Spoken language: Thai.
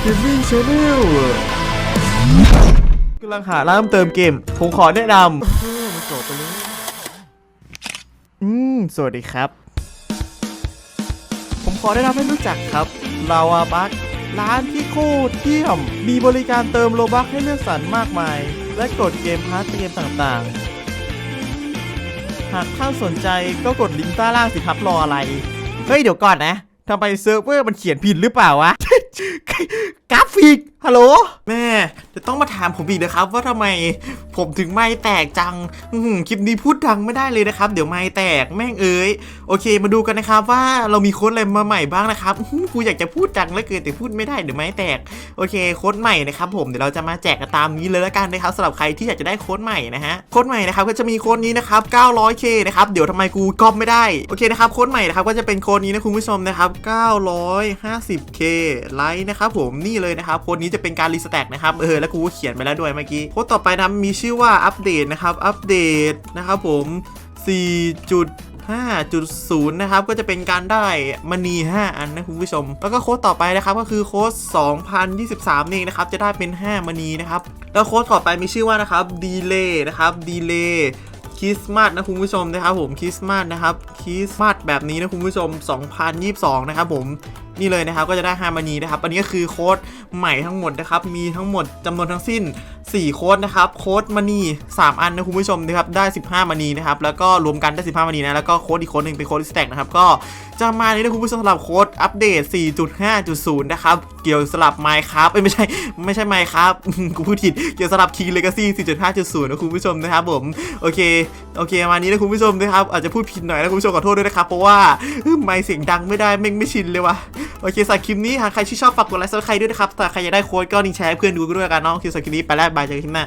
เกมมิ่งชาแนลกำลังหาร้านเติมเกม ผมขอแนะนำเออมาจบไปเลยอืม สวัสดีครับ ผมขอแนะนำให้รู้จักครับ ลาวาบัคร้านที่โคตรเยี่ยม มีบริการเติมโลบัคให้เลือกสรรมากมาย และกดเกมพาร์ทเกมต่างๆ หากท่านสนใจก็กดลิงก์ใต้ล่างสิครับรออะไร เฮ้ย เดี๋ยวก่อนนะทำไมเซิร์ฟเวอร์มันเขียนผิดหรือเปล่าวะ กราฟิกฮัลโหลแม่จะต้องมาถามผมอีกนะครับ ว่าทำไมผมถึงไม่แตกจังอคลิปนี้พูดดังไม่ได้เลยนะครับ เดี๋ยวไม่แตกแม่งเอ้ยโอเค มาดูกันนะครับว่าเรามีโค้ดอะไรมาใหม่บ้างนะครับกูอยากจะพูดดังเหลือเกินแต่พูดไม่ได้เดี๋ยวไม่แตกโอเคโค้ดใหม่นะครับผมเดี๋ยวเราจะมาแจกกันตามนี้เลยละกันนะครับสำหรับใครที่อยากจะได้โค้ดใหม่นะฮะโค้ดใหม่นะครับก็จะมีโค้ดนี้นะครับ 900k นะครับเดี๋ยวทำไมกูก๊อปไม่ได้โอเคนะครับโค้ดใหม่นะครับก็จะเป็นโค้ดนี้นะคุณผู้ชมนะครับ 950k ไลค์นะครับผมนี่เลยนะครับโค้ดนี้จะเป็นการรีสแต็กนะครับเออแล้วกูก็เขียนไปแล้วด้วยเมื่อกี้โค้ดต่อไปนะมีชื่อว่าอัปเดตนะครับอัปเดตนะครับผม 4. 5.0 นะครับ ก็จะเป็นการได้มณี 5 อันนะคุณผู้ชม แล้วก็โค้ดต่อไปนะครับ ก็คือโค้ด 2023 นี่นะครับ จะได้เป็น 5 มณีนะครับ แล้วโค้ดต่อไปมีชื่อว่านะครับดีเลย์นะครับดีเลย์คริสต์มาสนะคุณผู้ชมนะครับผมคริสต์มาสนะครับคริสต์มาสแบบนี้นะคุณผู้ชม 2022 นะครับผม นี่เลยนะครับก็จะได้5มณีนะครับอันนี้ก็คือโค้ดใหม่ทั้งหมดนะครับมีทั้งหมดจำนวนทั้งสิ้น 4 โค้ดนะครับโค้ดมณี3 อันนะคุณผู้ชมนะครับได้ 15มณีนะครับแล้วก็รวมกันได้ 15มณีนะแล้วก็โค้ดอีกโค้ดหนึ่งเป็นโค้ดสแต็กนะครับก็จะมาในนะคุณผู้ชมสำหรับโค้ดอัปเดต 4.5.0 นะครับเกี่ยวสลับ Minecraft เอ้ยไม่ใช่ไม่ใช่ Minecraft กูพูดผิดเกี่ยวสลับ King Legacy 4.5.0 นะคุณผู้ชมนะครับผมโอเคโอเคมานี้นะคุณผู้ชมนะครับอาจจะพูดผิดหน่อยนะคุณผู้ชมขอโทษด้วยนะครับเพราะว่าเอ้ยไมค์เสียงดังไม่ได้แม่งไม่ชินเลยวะ โอเคสำหรับคลิปนี้หากใครที่ชอบฝากกดไลค์ซับสไครต์ด้วยนะครับแต่ใครอยากได้โค้ดก็นิงแชร์ให้เพื่อนดูด้วยกันเนาะคลิปสำหรับคลิปนี้ไปแล้วบายเจอกันคลิปหน้า